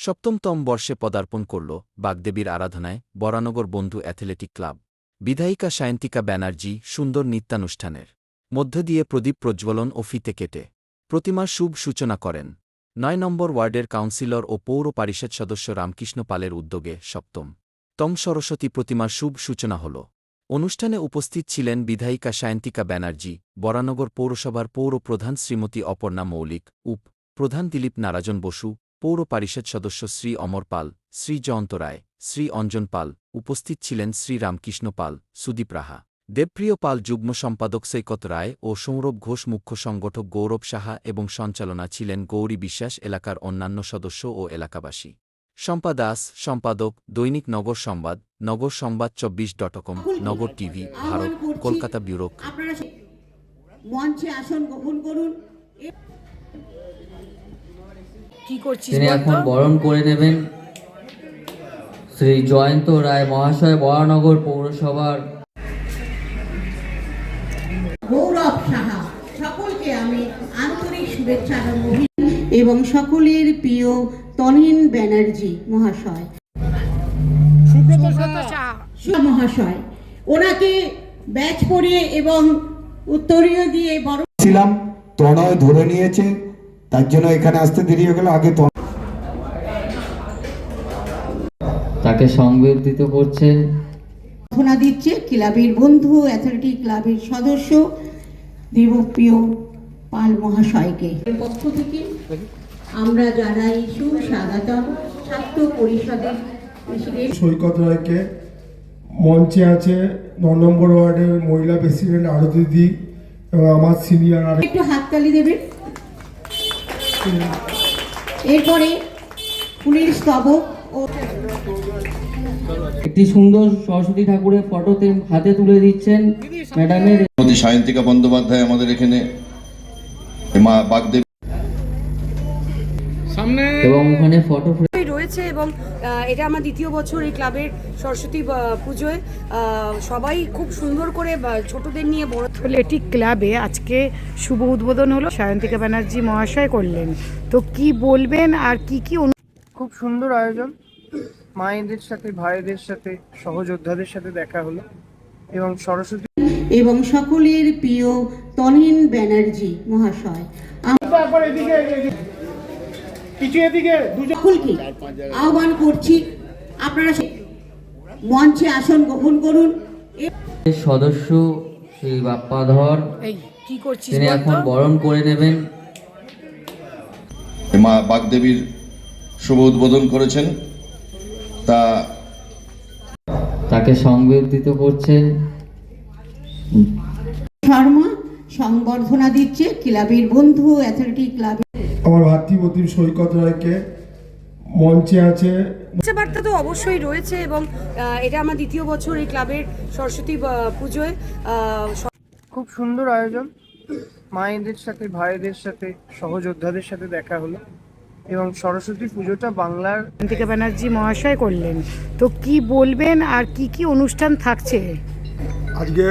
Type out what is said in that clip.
সপ্তমতম বর্ষে পদার্পণ করল বাগদেবীর আরাধনায় বরানগর বন্ধু অ্যাথলেটিক ক্লাব। বিধায়িকা সায়ন্তিকা ব্যানার্জি, সুন্দর নিত্যানুষ্ঠানের। মধ্য দিয়ে প্রদীপ প্রজ্বলন ও ফিতে কেটে। প্রতিমার শুভ সূচনা করেন। নয় নম্বর ওয়ার্ডের কাউন্সিলর ও পৌর পরিষদ সদস্য রামকৃষ্ণ পালের উদ্যোগে সপ্তম তম সরস্বতী প্রতিমার শুভ সূচনা হল। অনুষ্ঠানে উপস্থিত ছিলেন বিধায়িকা সায়ন্তিকা ব্যানার্জি, বরানগর পৌরসভার পৌর প্রধান শ্রীমতী অপর্ণা মৌলিক, উপ প্রধান দিলীপ নারাজন বসু পৌর পরিষদ সদস্য শ্রী অমর পাল শ্রী জয়ন্ত রায় শ্রী অঞ্জন পাল উপস্থিত ছিলেন শ্রী রামকৃষ্ণ পাল সুদীপ রাহা দেবপ্রিয় পাল যুগ্ম সম্পাদক সৈকত রায় ও সৌরভ ঘোষ মুখ্য সংগঠক গৌরব সাহা এবং সঞ্চালনা ছিলেন গৌরী বিশ্বাস এলাকার অন্যান্য সদস্য ও এলাকাবাসী। শম্পা দাস সম্পাদক দৈনিক নগর সংবাদ নগর সংবাদ চব্বিশ dot com Nagar TV Bharat Kolkata bureau. মঞ্চে আসন গ্রহণ করুন। কি করছিস তিনি এখন বরণ করে নেবেন। শ্রী জয়ন্ত রায় মহাশয় বরানগর পৌরসভার গৌরব সাহা সকলকে আমি আন্তরিক শুভেচ্ছা এবং সকলের প্রিয় তনিন ব্যানার্জি মহাশয়। মহাশয় ওনাকে ব্যাচ পরিয়ে এবং উত্তরীয় দিয়ে বড় ছিলাম তনয় ধরে নিয়েছে। তার জন্য এখানে আসতে দেরি হয়ে গেল আগে তো তাকে সংবর্ধিত করছে। প্রার্থনা দিচ্ছে ক্লাবের বন্ধু অ্যাথলেটিক ক্লাবের সদস্য দেবপ্রিয় পাল মহাশয়কে। পক্ষ থেকে আমরা জানাই সুস্বাগতম ছাত্র পরিষদের প্রেসিডেন্ট। সৈকত রায়কে মঞ্চে আছে ন নম্বর ওয়ার্ডের মহিলা প্রেসিডেন্ট আরতি দি এবং আমার সিনিয়র আর একটু হাততালি দেবেন। এরপরে ফুলের স্তবক ও একটি সুন্দর সরস্বতী ঠাকুরের ফটোতে হাতে তুলে দিচ্ছেন ম্যাডামের শ্রীমতী সায়ন্তিকা বন্দ্যোপাধ্যায় আমাদের এখানে মা বাগদেবী। এবং ওখানে ফটো রয়েছে এবং এটা আমার দ্বিতীয় বছর এই ক্লাবের সরস্বতী পুজোয়। সবাই খুব সুন্দর করে ছোটদের নিয়ে বড় অ্যাথলেটিক ক্লাবে আজকে শুভ উদ্বোধন হলো সায়ন্তিকা ব্যানার্জি মহাশয় করলেন। তো কি বলবেন আর কি কি খুব সুন্দর আয়োজন। মায়েদের সাথে ভাইদের সাথে সহযোদ্ধাদের সাথে দেখা হলো এবং সরস্বতী এবং সকলের প্রিয় তনিন ব্যানার্জি মহাশয়। সকলকে আহ্বান করছি আপনারা মঞ্চে আসন গ্রহণ করুন। সদস্য শ্রী বাপ্পাধর এই কি করছিস তিনি এখন বরণ করে নেবেন। মা বাগদেবীর শুভ উদ্বোধন করেছেন। তা তাকে সংবর্ধিত করছেন শর্মা সংবর্ধনা দিচ্ছে ক্লাবের বন্ধু অ্যাথলেটিক ক্লাব আমার ভাতৃপ্রতিম সৈকত রায়কে মঞ্চে আছে। বার্তা তো অবশ্যই রয়েছে এবং এটা আমার দ্বিতীয় বছর এই ক্লাবের সরস্বতী পুজোয় খুব সুন্দর আয়োজন। মায়েদের সাথে ভাইদের সাথে সহযোদ্ধাদের সাথে দেখা হলো এবং সরস্বতী পুজোটা বাংলার সায়ন্তিকা ব্যানার্জি মহাশয় করলেন। তো কি বলবেন আর কি কি অনুষ্ঠান থাকছে? আজকে